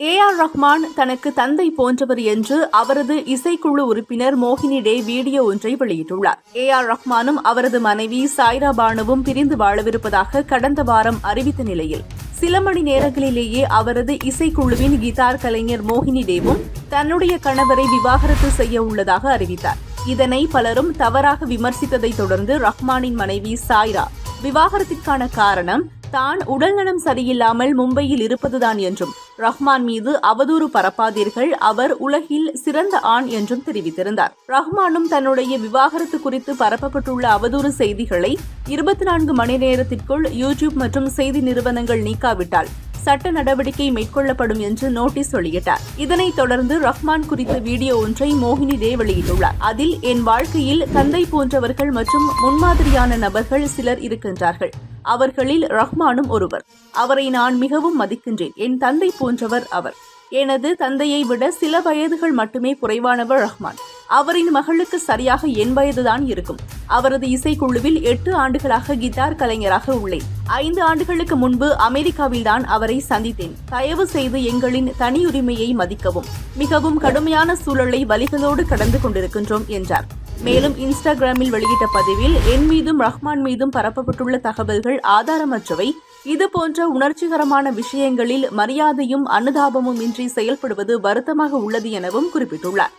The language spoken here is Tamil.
ஏ ஆர் ரஹ்மான் தனக்கு தந்தை போன்றவர் என்று அவரது இசைக்குழு உறுப்பினர் மோகினி டே வீடியோ ஒன்றை வெளியிட்டுள்ளார். ஏ ஆர் ரஹ்மானும் அவரது மனைவி சாய்ரா பானுவும் பிரிந்து வாழவிருப்பதாக கடந்த வாரம் அறிவித்த நிலையில் சில மணி நேரங்களிலேயே அவரது இசைக்குழுவின் கிதார் கலைஞர் மோகினி டேவும் தன்னுடைய கணவரை விவாகரத்து செய்ய உள்ளதாக அறிவித்தார். இதனை பலரும் தவறாக விமர்சித்ததை தொடர்ந்து ரஹ்மானின் மனைவி சாய்ரா விவாகரத்திற்கான காரணம் தான் உடல்நலம் சரியில்லாமல் மும்பையில் இருப்பதுதான் என்றும் ரஹ்மான் மீது அவதூறு பரப்பாதீர்கள். அவர் உலகில் சிறந்த ஆண் என்றும் தெரிவித்திருந்தார். ரஹ்மானும் தன்னுடைய விவாகரத்து குறித்து பரப்பப்பட்டுள்ள அவதூறு செய்திகளை இருபத்தி நான்கு மணி நேரத்திற்குள் யூடியூப் மற்றும் செய்தி நிறுவனங்கள் நீக்காவிட்டால் சட்ட நடவடிக்கை மேற்கொள்ளப்படும் என்று நோட்டீஸ் வெளியிட்டார். இதனைத் தொடர்ந்து ரஹ்மான் குறித்த வீடியோ ஒன்றை மோகினி டே வெளியிட்டுள்ளார். அதில் என் வாழ்க்கையில் தந்தை போன்றவர்கள் மற்றும் முன்மாதிரியான நபர்கள் சிலர் இருக்கின்றார்கள். அவர்களில் ரஹ்மானும் ஒருவர். அவரை நான் மிகவும் மதிக்கின்றேன். என் தந்தை போன்றவர் அவர். எனது தந்தையை விட சில வயதுகள் மட்டுமே குறைவானவர் ரஹ்மான். அவரின் மகளுக்கு சரியாக என் வயதுதான் இருக்கும். அவரது இசைக்குழுவில் எட்டு ஆண்டுகளாக கிட்டார் கலைஞராக உள்ளேன். ஐந்து ஆண்டுகளுக்கு முன்பு அமெரிக்காவில்தான் அவரை சந்தித்தேன். தயவு செய்து எங்களின் தனியுரிமையை மதிக்கவும். மிகவும் கடுமையான சூழலை வலிகளோடு கடந்து கொண்டிருக்கின்றோம் என்றார். மேலும் இன்ஸ்டாகிராமில் வெளியிட்ட பதிவில் என் மீதும் ரஹ்மான் மீதும் பரப்பப்பட்டுள்ள தகவல்கள் ஆதாரமற்றவை. இதுபோன்ற உணர்ச்சிகரமான விஷயங்களில் மரியாதையும் அனுதாபமும் இன்றி செயல்படுவது வருத்தமாக உள்ளது எனவும் குறிப்பிட்டுள்ளார்.